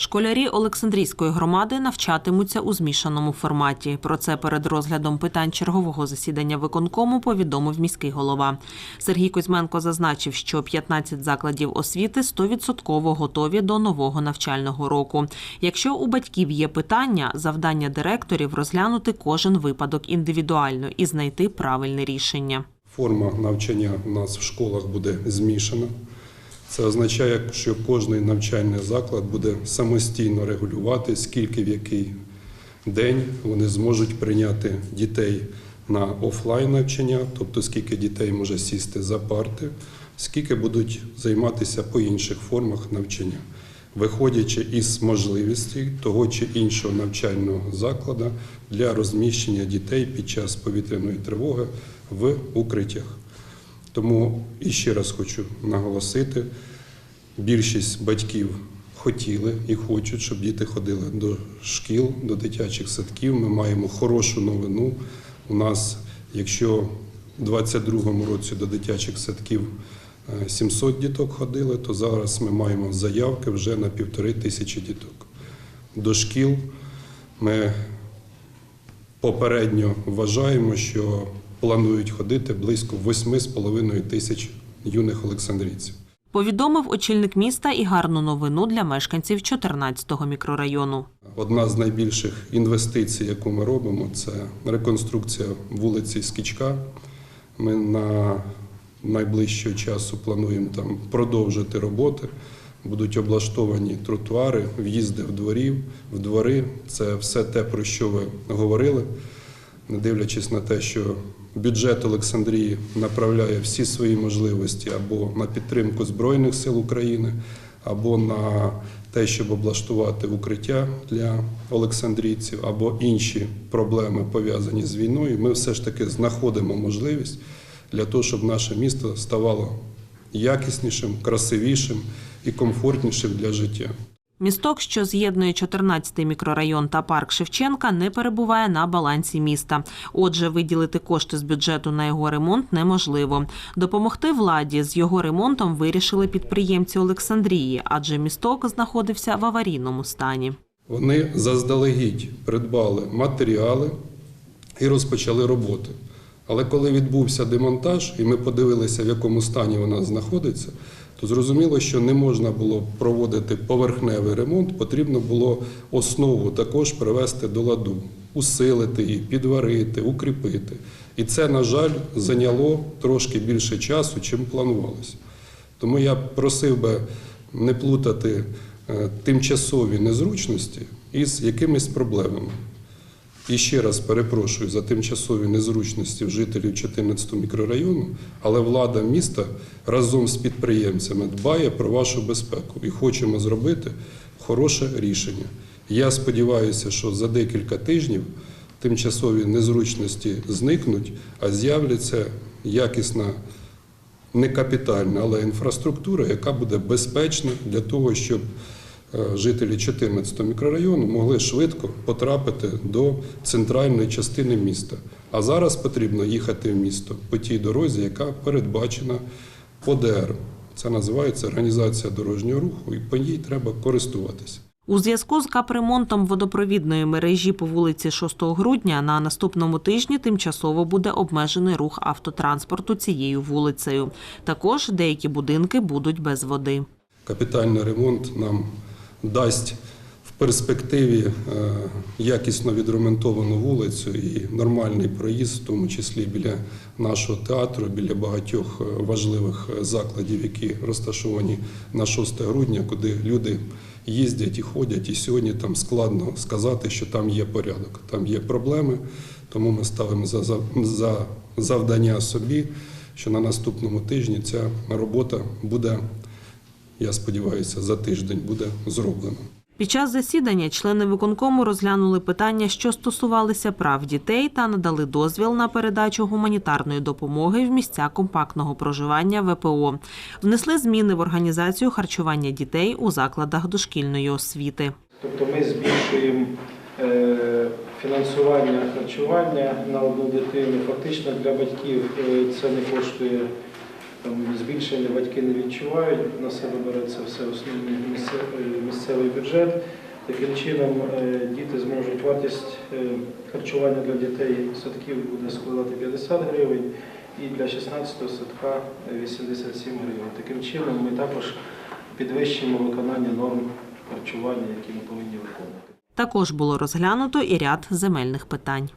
Школярі Олександрійської громади навчатимуться у змішаному форматі. Про це перед розглядом питань чергового засідання виконкому повідомив міський голова. Сергій Кузьменко зазначив, що 15 закладів освіти 100% готові до нового навчального року. Якщо у батьків є питання, завдання директорів розглянути кожен випадок індивідуально і знайти правильне рішення. Форма навчання у нас в школах буде змішана. Це означає, що кожний навчальний заклад буде самостійно регулювати, скільки в який день вони зможуть прийняти дітей на офлайн навчання, тобто скільки дітей може сісти за парти, скільки будуть займатися по інших формах навчання, виходячи із можливості того чи іншого навчального закладу для розміщення дітей під час повітряної тривоги в укриттях. Тому іще раз хочу наголосити: більшість батьків хотіли і хочуть, щоб діти ходили до шкіл, до дитячих садків. Ми маємо хорошу новину. У нас, якщо у 2022 році до дитячих садків е, 700 діток ходили, то зараз ми маємо заявки вже на півтори тисячі діток. До шкіл ми попередньо вважаємо, що планують ходити близько 8,5 тисяч юних олександрійців. Повідомив очільник міста і гарну новину для мешканців 14-го мікрорайону. Одна з найбільших інвестицій, яку ми робимо, це реконструкція вулиці Скічка. Ми на найближчого часу плануємо там продовжити роботи. Будуть облаштовані тротуари, в'їзди в дворів, в двори. Це все те, про що ви говорили, не дивлячись на те, що бюджет Олександрії направляє всі свої можливості або на підтримку Збройних сил України, або на те, щоб облаштувати укриття для олександрійців, або інші проблеми пов'язані з війною. Ми все ж таки знаходимо можливість для того, щоб наше місто ставало якіснішим, красивішим і комфортнішим для життя. Місток, що з'єднує 14-й мікрорайон та парк Шевченка, не перебуває на балансі міста. Отже, виділити кошти з бюджету на його ремонт неможливо. Допомогти владі з його ремонтом вирішили підприємці Олександрії, адже місток знаходився в аварійному стані. Вони заздалегідь придбали матеріали і розпочали роботи. Але коли відбувся демонтаж, і ми подивилися, в якому стані вона знаходиться, то зрозуміло, що не можна було проводити поверхневий ремонт, потрібно було основу також привести до ладу, усилити її, підварити, укріпити. І це, на жаль, зайняло трошки більше часу, чим планувалося. Тому я просив би не плутати е, тимчасові незручності із якимись проблемами. І ще раз перепрошую за тимчасові незручності жителів 14 мікрорайону, але влада міста разом з підприємцями дбає про вашу безпеку і хочемо зробити хороше рішення. Я сподіваюся, що за декілька тижнів тимчасові незручності зникнуть, а з'являться якісна не капітальна, але інфраструктура, яка буде безпечна для того, щоб жителі 14 мікрорайону могли швидко потрапити до центральної частини міста. А зараз потрібно їхати в місто по тій дорозі, яка передбачена ОДР. Це називається організація дорожнього руху, і по ній треба користуватися. У зв'язку з капремонтом водопровідної мережі по вулиці 6 грудня на наступному тижні тимчасово буде обмежений рух автотранспорту цією вулицею. Також деякі будинки будуть без води. Капітальний ремонт нам дасть в перспективі е, якісно відремонтовану вулицю і нормальний проїзд, в тому числі біля нашого театру, біля багатьох е, важливих е, закладів, які розташовані на 6 грудня, куди люди їздять і ходять. І сьогодні там складно сказати, що там є порядок, там є проблеми. Тому ми ставимо за, за, за завдання собі, що на наступному тижні ця робота буде я сподіваюся, за тиждень буде зроблено. Під час засідання члени виконкому розглянули питання, що стосувалися прав дітей, та надали дозвіл на передачу гуманітарної допомоги в місця компактного проживання ВПО. Внесли зміни в організацію харчування дітей у закладах дошкільної освіти. Тобто ми збільшуємо е, фінансування харчування на одну дитину. Фактично для батьків е, це не коштує там збільшення батьки не відчувають, на себе бере це все основний місцевий бюджет. Таким чином е, діти зможуть вартість е, харчування для дітей садків буде складати 50 гривень і для 16-го садка е, 87 гривень. Таким чином ми також підвищимо виконання норм харчування, які ми повинні виконувати. Також було розглянуто і ряд земельних питань.